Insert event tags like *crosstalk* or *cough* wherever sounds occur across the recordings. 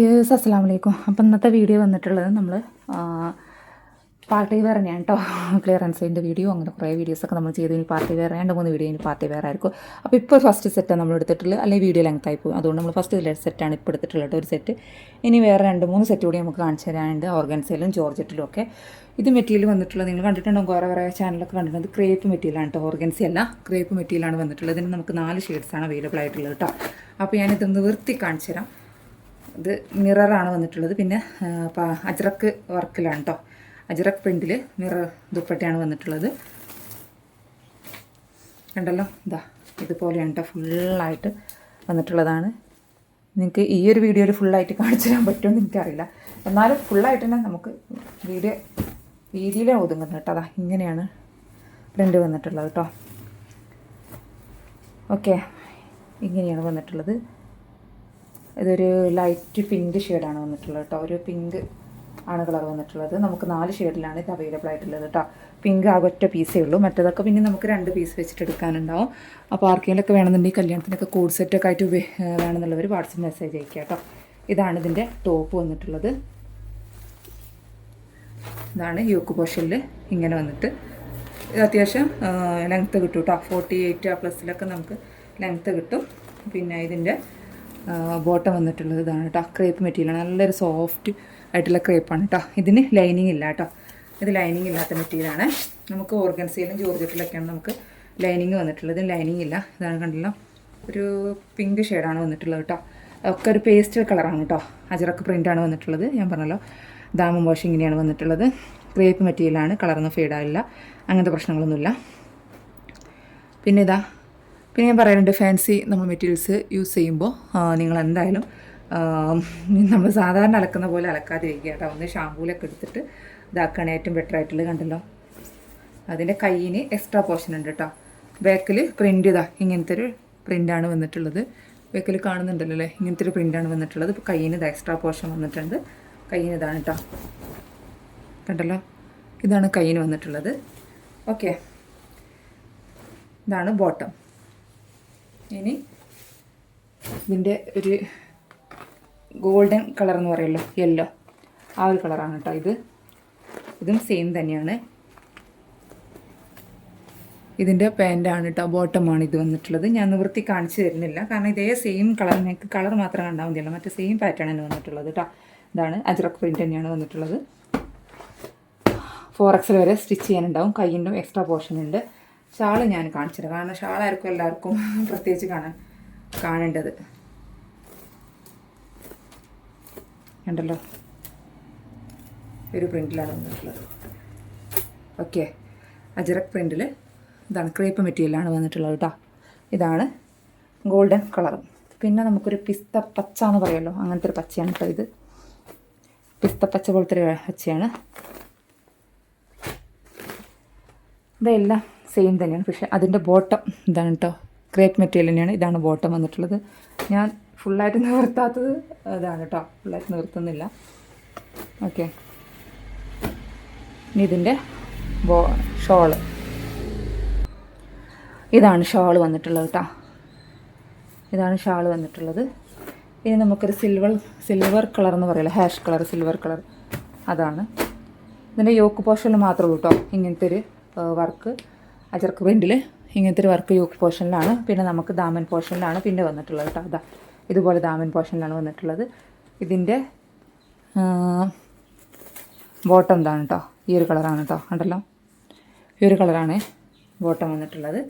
Yes അസ്സാം വലൈക്കും അപ്പം ഇന്നത്തെ വീഡിയോ വന്നിട്ടുള്ളത് നമ്മൾ പാർട്ടി തന്നെയാണ് കേട്ടോ ക്ലിയറൻസിന്റെ വീഡിയോ അങ്ങനെ കുറേ വീഡിയോസൊക്കെ നമ്മൾ ചെയ്തു. ഇനി പാർട്ടി വേറെ രണ്ട് മൂന്ന് വീഡിയോ ഇനി പാർട്ടി വേറെ ആയിരിക്കും. അപ്പോൾ ഇപ്പോൾ ഫസ്റ്റ് സെറ്റാണ് നമ്മൾ എടുത്തിട്ടുള്ളത്. അല്ലെങ്കിൽ വീഡിയോ ലെങ്ത് ആയി പോകും അതുകൊണ്ട് നമ്മൾ ഫസ്റ്റ് സെറ്റാണ് ഇപ്പോൾ എടുത്തിട്ടുള്ളത് ഒരു സെറ്റ് ഇനി വേറെ രണ്ട് മൂന്ന് സെറ്റ് കൂടി നമുക്ക് കാണിച്ചു തരാനുണ്ട്. ഓർഗൻസയിലും ജോർജറ്റിലും ഒക്കെ. ഇത് മെറ്റീരിയൽ വന്നിട്ടുള്ളത് നിങ്ങൾ കണ്ടിട്ടുണ്ടോ? കുറേ കുറേ ചാനലൊക്കെ കണ്ടിട്ടുണ്ട്. ക്രേപ്പ് മെറ്റീരിയലാണ് കേട്ടോ ഓർഗൻസി അല്ല ക്രേപ്പ് മെറ്റീരിയലാണ് വന്നിട്ടുള്ളത്. ഇതിന് നമുക്ക് നാല് ഷെയ്ഡ്സാണ് അവൈലബിൾ ആയിട്ടുള്ളത് കേട്ടോ അപ്പോൾ ഞാനിതൊന്ന് വൃത്തി കാണിച്ചു തരാം. ഇത് മിററാണ് വന്നിട്ടുള്ളത്. പിന്നെ അജ്രക്ക് വർക്കിലാണ് കേട്ടോ അജ്രക്ക് പ്രിന്റിൽ മിറർ ദുപ്പട്ടയാണ് വന്നിട്ടുള്ളത്. കണ്ടല്ലോ? ഇതാ ഇതുപോലെയാണ് കേട്ടോ ഫുള്ളായിട്ട് വന്നിട്ടുള്ളതാണ്. നിങ്ങൾക്ക് ഈ ഒരു വീഡിയോയിൽ ഫുള്ളായിട്ട് കാണിച്ചു തരാൻ പറ്റുമെന്ന് എനിക്കറിയില്ല എന്നാലും ഫുള്ളായിട്ട് തന്നെ നമുക്ക് വീഡിയോ വീതിയിലേ ഒതുങ്ങുന്നത് കേട്ടോ അതാ ഇങ്ങനെയാണ് പ്രിന്റ് വന്നിട്ടുള്ളത് കേട്ടോ ഓക്കെ ഇങ്ങനെയാണ് വന്നിട്ടുള്ളത്. ഇതൊരു ലൈറ്റ് പിങ്ക് ഷെയ്ഡാണ് വന്നിട്ടുള്ളത് കേട്ടോ. ഒരു പിങ്ക് ആണ് കളർ വന്നിട്ടുള്ളത്. നമുക്ക് നാല് ഷെയ്ഡിലാണ് ഇത് അവൈലബിൾ ആയിട്ടുള്ളത് കേട്ടോ. പിങ്ക് ആകെ ഒറ്റ പീസേ ഉള്ളൂ. മറ്റേതൊക്കെ പിന്നെ നമുക്ക് രണ്ട് പീസ് വെച്ചിട്ട് എടുക്കാനുണ്ടാവും. അപ്പോൾ ആർക്കെങ്കിലൊക്കെ വേണമെന്നുണ്ടെങ്കിൽ കല്യാണത്തിനൊക്കെ കോഡ് സെറ്റൊക്കെ ആയിട്ട് വേണമെന്നുള്ളവർ വാട്സപ്പ് മെസ്സേജ് അയക്കുക കേട്ടോ. ഇതാണ് ഇതിന്റെ ടോപ്പ് വന്നിട്ടുള്ളത്. ഇതാണ് യൂക്ക് പോഷനിൽ ഇങ്ങനെ വന്നിട്ട്. ഇത് അത്യാവശ്യം ലെങ്ത്ത് കിട്ടും കേട്ടോ. ഫോർട്ടി എയ്റ്റ് ആ പ്ലസ്സിലൊക്കെ നമുക്ക് ലെങ്ത്ത് കിട്ടും. പിന്നെ ഇതിന്റെ ബോട്ടം വന്നിട്ടുള്ളത് ഇതാണ് കേട്ടോ ക്രേപ്പ് മെറ്റീരിയലാണ് നല്ലൊരു സോഫ്റ്റ് ആയിട്ടുള്ള ക്രേപ്പാണ് കേട്ടോ ഇതിന് ലൈനിങ് ഇല്ല കേട്ടോ ഇത് ലൈനിങ് ഇല്ലാത്ത മെറ്റീരിയലാണ് നമുക്ക് ഓർഗൻസയിലും ജോർജറ്റിലൊക്കെയാണ് നമുക്ക് ലൈനിങ് വന്നിട്ടുള്ളത്. ലൈനിങ് ഇല്ല. ഇതാണ് കണ്ടല്ലോ? ഒരു പിങ്ക് ഷെയ്ഡാണ് വന്നിട്ടുള്ളത് കേട്ടോ ഒക്കെ ഒരു പേസ്റ്റൽ കളറാണ് കേട്ടോ അജറക്ക് പ്രിന്റാണ് വന്നിട്ടുള്ളത്. ഞാൻ പറഞ്ഞല്ലോ. ദാമം വാഷ് ഇങ്ങനെയാണ് വന്നിട്ടുള്ളത്. ക്രേപ്പ് മെറ്റീരിയലാണ് കളറൊന്നും ഫെയ്ഡായില്ല അങ്ങനത്തെ പ്രശ്നങ്ങളൊന്നുമില്ല. പിന്നെ ഇതാ പിന്നെ ഞാൻ പറയാനുണ്ട് ഫാൻസി നമ്മൾ മെറ്റീരിയൽസ് യൂസ് ചെയ്യുമ്പോൾ നിങ്ങൾ എന്തായാലും നമ്മൾ സാധാരണ അലക്കുന്ന പോലെ അലക്കാതിരിക്കുക കേട്ടോ. ഒന്ന് ഷാമ്പൂലൊക്കെ എടുത്തിട്ട് ഇതാക്കുകയാണ് ഏറ്റവും ബെറ്റർ ആയിട്ടുള്ളത് കണ്ടല്ലോ. അതിന്റെ കയ്യിന് എക്സ്ട്രാ പോർഷൻ ഉണ്ട് കേട്ടോ. ബാക്കിൽ പ്രിന്റ് ഇതാ ഇങ്ങനത്തെ ഒരു പ്രിന്റാണ് വന്നിട്ടുള്ളത്. ബാക്കിൽ കാണുന്നുണ്ടല്ലോ അല്ലേ? ഇങ്ങനത്തെ ഒരു പ്രിന്റാണ് വന്നിട്ടുള്ളത്. ഇപ്പോൾ കയ്യിന് ഇത് എക്സ്ട്രാ പോർഷൻ വന്നിട്ടുണ്ട്. കയ്യിന് ഇതാണ് കേട്ടോ. കണ്ടല്ലോ? ഇതാണ് കയ്യിന് വന്നിട്ടുള്ളത്. ഓക്കെ ഇതാണ് ബോട്ടം ഇനി ഇതിന്റെ ഒരു ഗോൾഡൻ കളർ എന്ന് പറയുമല്ലോ യെല്ലോ ആ ഒരു കളറാണ് കേട്ടോ ഇത്. ഇതും സെയിം തന്നെയാണ്. ഇതിന്റെ പാന്റാണ് കേട്ടോ ബോട്ടമാണ് ഇത് വന്നിട്ടുള്ളത്. ഞാൻ നിവൃത്തി കാണിച്ചു തരുന്നില്ല. കാരണം ഇതേ സെയിം കളർ നിങ്ങൾക്ക് കളർ മാത്രം കണ്ടാൽ മതിയല്ലോ. മറ്റേ സെയിം പാറ്റേൺ തന്നെ വന്നിട്ടുള്ളത് കേട്ടോ. ഇതാണ് അജ്രക് പ്രിന്റ് തന്നെയാണ് വന്നിട്ടുള്ളത്. ഫോർ എക്സൽ വരെ സ്റ്റിച്ച് ചെയ്യാനുണ്ടാവും. കയ്യിന്റെ എക്സ്ട്രാ പോർഷൻ ഉണ്ട്. ഷാൾ ഞാൻ കാണിച്ചത് കാരണം ഷാളായിരിക്കും എല്ലാവർക്കും *laughs* പ്രത്യേകിച്ച് കാണാൻ കാണേണ്ടത്. ഉണ്ടല്ലോ ഒരു പ്രിന്റിലാണ് വന്നിട്ടുള്ളത്. ഓക്കെ. അജറക് പ്രിന്റിൽ ഇതാണ് ക്രേപ്പ് മെറ്റീരിയലാണ് വന്നിട്ടുള്ളത് കേട്ടോ ഇതാണ് ഗോൾഡൻ കളർ. പിന്നെ നമുക്കൊരു പിസ്ത പച്ച എന്ന് പറയുമല്ലോ. അങ്ങനത്തെ ഒരു പച്ചയാണ് കേട്ടോ ഇത്. പിസ്ത പച്ച പോലത്തെ ഒരു പച്ചയാണ്. ഇതെല്ലാം സെയിം തന്നെയാണ്. പക്ഷേ അതിന്റെ ബോട്ടം ഇതാണ് കേട്ടോ ക്രേപ്പ് മെറ്റീരിയൽ തന്നെയാണ്. ഇതാണ് ബോട്ടം വന്നിട്ടുള്ളത്. ഞാൻ ഫുള്ളായിട്ട് നിവർത്താത്തത് ഇതാണ് കേട്ടോ ഫുള്ളായിട്ട് നിവർത്തുന്നില്ല. ഓക്കെ ഇനി ഇതിന്റെ ബോ ഷോൾ ഇതാണ് ഷാൾ വന്നിട്ടുള്ളത് കേട്ടോ ഇതാണ് ഷാൾ വന്നിട്ടുള്ളത്. ഇനി നമുക്കൊരു സിൽവർ സിൽവർ കളർ എന്ന് പറയുമല്ലോ ഹാഷ് കളർ സിൽവർ കളർ അതാണ്. ഇതിന്റെ യോക്ക് പോർഷനിൽ മാത്രമേ ഉള്ളൂ കേട്ടോ ഇങ്ങനത്തെ ഒരു വർക്ക് അജർക്ക് പ്രിന്റിൽ ഇങ്ങനത്തെ ഒരു വർക്ക് യൂക്ക് പോർഷനിലാണ് പിന്നെ നമുക്ക് ദാമൻ പോർഷനിലാണ് പിന്നെ വന്നിട്ടുള്ളത് കേട്ടോ അതാ ഇതുപോലെ ദാമൻ പോർഷനിലാണ് വന്നിട്ടുള്ളത്. ഇതിന്റെ ബോട്ടം ഇതാണ് കേട്ടോ ഈ ഒരു കളറാണ് കേട്ടോ കണ്ടല്ലോ? ഈ ഒരു കളറാണ് ബോട്ടം വന്നിട്ടുള്ളത്.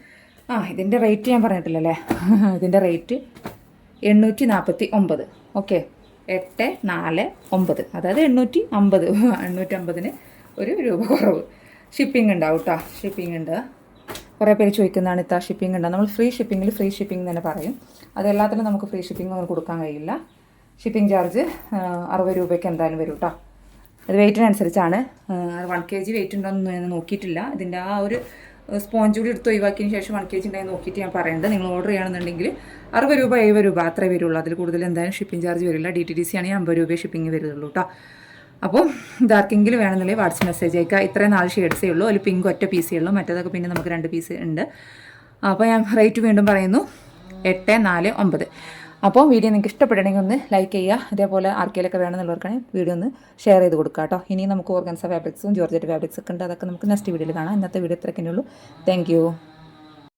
ആ ഇതിന്റെ റേറ്റ് ഞാൻ പറഞ്ഞിട്ടില്ലല്ലേ? *laughs* ഇതിന്റെ റേറ്റ് എണ്ണൂറ്റി നാൽപ്പത്തി ഒമ്പത് ഓക്കെ. എട്ട് നാല് ഒമ്പത്. അതായത് എണ്ണൂറ്റി അമ്പത് *laughs* എണ്ണൂറ്റി അമ്പതിന് ഒരു രൂപ കുറവ്. ഷിപ്പിംഗ് ഉണ്ടാവും കേട്ടോ ഷിപ്പിംഗ് ഉണ്ട്. കുറേ പേര് ചോദിക്കുന്നതാണ് ഇത്ര ഷിപ്പിംഗ് ഉണ്ടോ? നമ്മൾ ഫ്രീ ഷിപ്പിങ്ങിൽ ഫ്രീ ഷിപ്പിംഗ് തന്നെ പറയും. അതെല്ലാത്തിനും നമുക്ക് ഫ്രീ ഷിപ്പിംഗ് ഒന്നും കൊടുക്കാൻ കഴിയില്ല. ഷിപ്പിംഗ് ചാർജ് അറുപത് രൂപയ്ക്ക് എന്തായാലും വരും കേട്ടോ അത് വെയിറ്റിനനുസരിച്ചാണ് വൺ കെ ജി വെയിറ്റ് ഉണ്ടോയെന്ന് ഞാൻ നോക്കിയിട്ടില്ല. ഇതിന്റെ ആ ഒരു സ്പോഞ്ച് കൂടി എടുത്ത് ഒഴിവാക്കിയതിന് ശേഷം വൺ കെ ജി ഉണ്ടായി നോക്കിയിട്ട് ഞാൻ പറയുന്നത് നിങ്ങൾ ഓർഡർ ചെയ്യണമെന്നുണ്ടെങ്കിൽ അറുപത് രൂപ എഴുപത് രൂപ അത്രേ വരുള്ളൂ. അതിൽ കൂടുതൽ എന്തായാലും ഷിപ്പിംഗ് ചാർജ് വരില്ല. ഡി ടി ഡി സി ആണെങ്കിൽ അമ്പത് രൂപയെ ഷിപ്പിംഗ് വരുള്ളൂ കേട്ടോ അപ്പോൾ ഇതാർക്കെങ്കിലും വേണമെന്നുണ്ടെങ്കിൽ വാട്സപ്പ് മെസ്സേജ് അയക്കുക. ഇത്രയും നാല് ഷെയ്ഡ്സേ ഉള്ളൂ. അതിൽ പിങ്ക് ഒറ്റ പീസേ ഉള്ളൂ. മറ്റേതൊക്കെ പിന്നെ നമുക്ക് രണ്ട് പീസ് ഉണ്ട്. അപ്പോൾ ഞാൻ റേറ്റ് വീണ്ടും പറയുന്നു. എട്ട് നാല് ഒമ്പത്. അപ്പോൾ വീഡിയോ നിങ്ങൾക്ക് ഇഷ്ടപ്പെടണമെങ്കിൽ ഒന്ന് ലൈക്ക് ചെയ്യുക. അതേപോലെ ആർക്കെങ്കിലൊക്കെ വേണമെന്നുള്ളവർക്കാണെങ്കിൽ വീഡിയോ ഒന്ന് ഷെയർ ചെയ്ത് കൊടുക്കുക കേട്ടോ. ഇനി നമുക്ക് ഓർഗൻസ ഫാബ്രിക്സും ജോർജറ്റ് ഫാബ്രിക്സ് ഒക്കെ ഉണ്ട്. അതൊക്കെ നമുക്ക് നെക്സ്റ്റ് വീഡിയോയിൽ കാണാം. ഇന്നത്തെ വീഡിയോ ഇത്രയൊക്കെ ഉള്ളൂ. താങ്ക്